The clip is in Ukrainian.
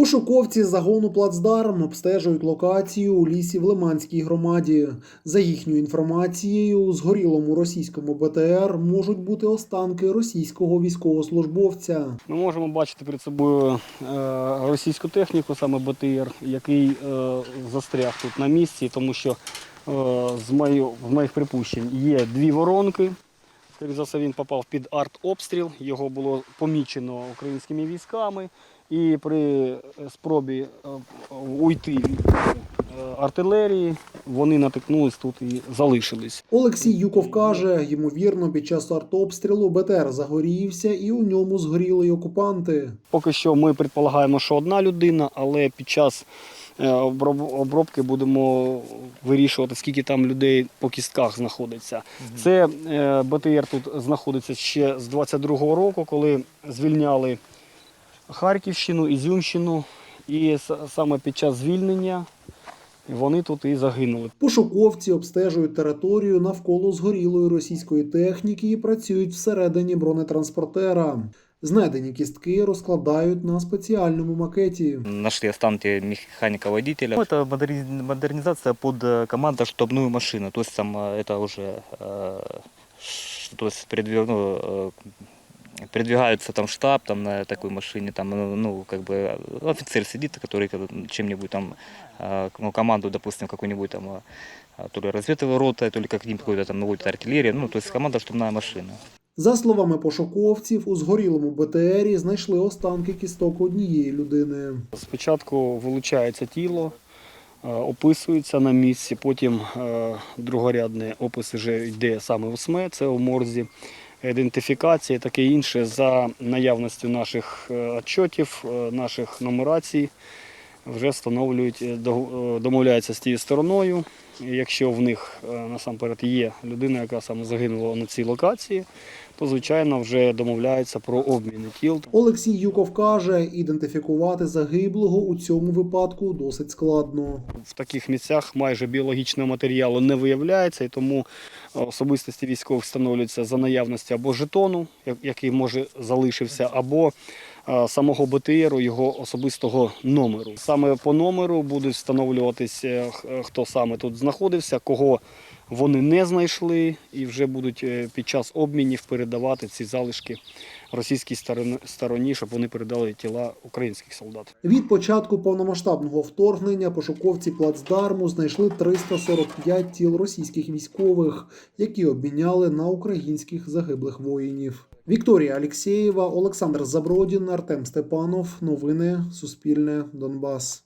Пошуковці загону плацдарм обстежують локацію у лісі в Лиманській громаді. За їхньою інформацією, у згорілому російському БТР можуть бути останки російського військовослужбовця. Ми можемо бачити перед собою е, російську техніку, саме БТР, який е, застряг тут на місці, тому що е, з моїх припущень є дві воронки. Скоріше за все, він попав під артобстріл, його було помічено українськими військами, і при спробі е, уйти від е, артилерії вони натикнулись тут і залишились. Олексій Юков каже, ймовірно, під час артобстрілу БТР загорівся і у ньому згоріли й окупанти. Поки що ми предполагаємо, що одна людина, але під час е, обробки будемо вирішувати, скільки там людей по кістках знаходиться. Це е, БТР тут знаходиться ще з 22-го року, коли звільняли Харківщину, Ізюмщину. І с- саме під час звільнення вони тут і загинули. Пошуковці обстежують територію навколо згорілої російської техніки і працюють всередині бронетранспортера. Знайдені кістки розкладають на спеціальному макеті. Нашли останки механика-водителя. Ну, это модерни- модернизация под э, командно-штабную машину. То есть там э, это уже э, ш- то есть передвиг- ну, э, передвигается там штаб там на такой машине, там, ну, ну, как бы э, офицер сидит, который как бы чем-нибудь там, э, ну, команду, допустим, какую-нибудь там, э, то ли разведывая рота, то ли как-нибудь какой-то там наводит артиллерия, ну, то есть командно-штабная машина. За словами пошуковців, у згорілому БТРі знайшли останки кісток однієї людини. Спочатку вилучається тіло, е, описується на місці, потім е, другорядний опис вже йде саме в СМЕ, це у морзі, ідентифікація і таке інше за наявністю наших е, отчотів, е, наших нумерацій. Вже встановлюють, е, е, домовляються з тією стороною. Якщо в них е, насамперед є людина, яка саме загинула на цій локації, то звичайно вже домовляються про обміни тіл. Олексій Юков каже, ідентифікувати загиблого у цьому випадку досить складно. в таких місцях майже біологічного матеріалу не виявляється, і тому особистості військових встановлюються за наявності або жетону, який може залишився, або самого БТРу, його особистого номеру. Саме по номеру будуть встановлюватися, е, е, хто саме тут знаходився, кого вони не знайшли, і вже будуть е, під час обмінів передавати ці залишки російській стороні, щоб вони передали тіла українських солдат. Від початку повномасштабного вторгнення пошуковці плацдарму знайшли 345 тіл російських військових, які обміняли на українських загиблих воїнів. Вікторія Алєксєєва, Олександр Забродін, Артем Степанов. Новини Суспільне Донбас.